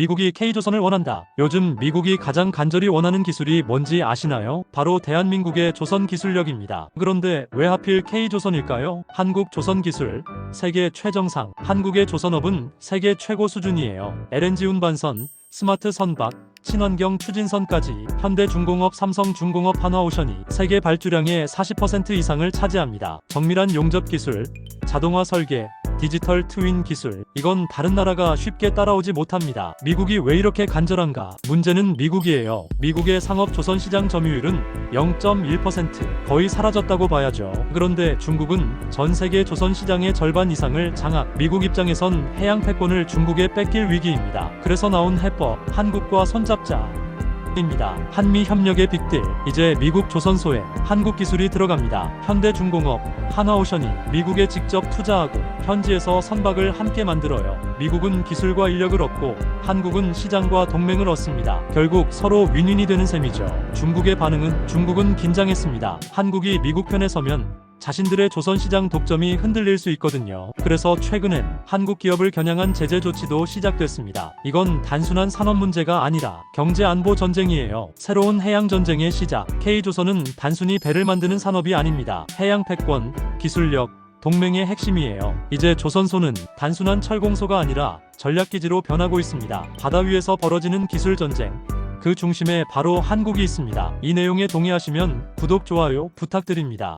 미국이 K조선을 원한다. 요즘 미국이 가장 간절히 원하는 기술이 뭔지 아시나요? 바로 대한민국의 조선 기술력입니다. 그런데 왜 하필 K조선일까요? 한국 조선 기술 세계 최정상. 한국의 조선업은 세계 최고 수준이에요. LNG 운반선, 스마트 선박, 친환경 추진선까지 현대중공업, 삼성중공업, 한화오션이 세계 발주량의 40% 이상을 차지합니다. 정밀한 용접 기술, 자동화 설계, 디지털 트윈 기술. 이건 다른 나라가 쉽게 따라오지 못합니다. 미국이 왜 이렇게 간절한가? 문제는 미국이에요. 미국의 상업 조선 시장 점유율은 0.1% 거의 사라졌다고 봐야죠. 그런데 중국은 전 세계 조선 시장의 절반 이상을 장악. 미국 입장에선 해양 패권을 중국에 뺏길 위기입니다. 그래서 나온 해법 한국과 손잡자. 입니다. 한미 협력의 빅딜. 이제 미국 조선소에 한국 기술이 들어갑니다. 현대중공업, 한화오션이 미국에 직접 투자하고 현지에서 선박을 함께 만들어요. 미국은 기술과 인력을 얻고 한국은 시장과 동맹을 얻습니다. 결국 서로 윈윈이 되는 셈이죠. 중국의 반응은 중국은 긴장했습니다. 한국이 미국 편에 서면 자신들의 조선시장 독점이 흔들릴 수 있거든요. 그래서 최근엔 한국 기업을 겨냥한 제재 조치도 시작됐습니다. 이건 단순한 산업 문제가 아니라 경제 안보 전쟁이에요. 새로운 해양 전쟁의 시작. K조선은 단순히 배를 만드는 산업이 아닙니다. 해양 패권, 기술력, 동맹의 핵심이에요. 이제 조선소는 단순한 철공소가 아니라 전략기지로 변하고 있습니다. 바다 위에서 벌어지는 기술 전쟁. 그 중심에 바로 한국이 있습니다. 이 내용에 동의하시면 구독, 좋아요 부탁드립니다.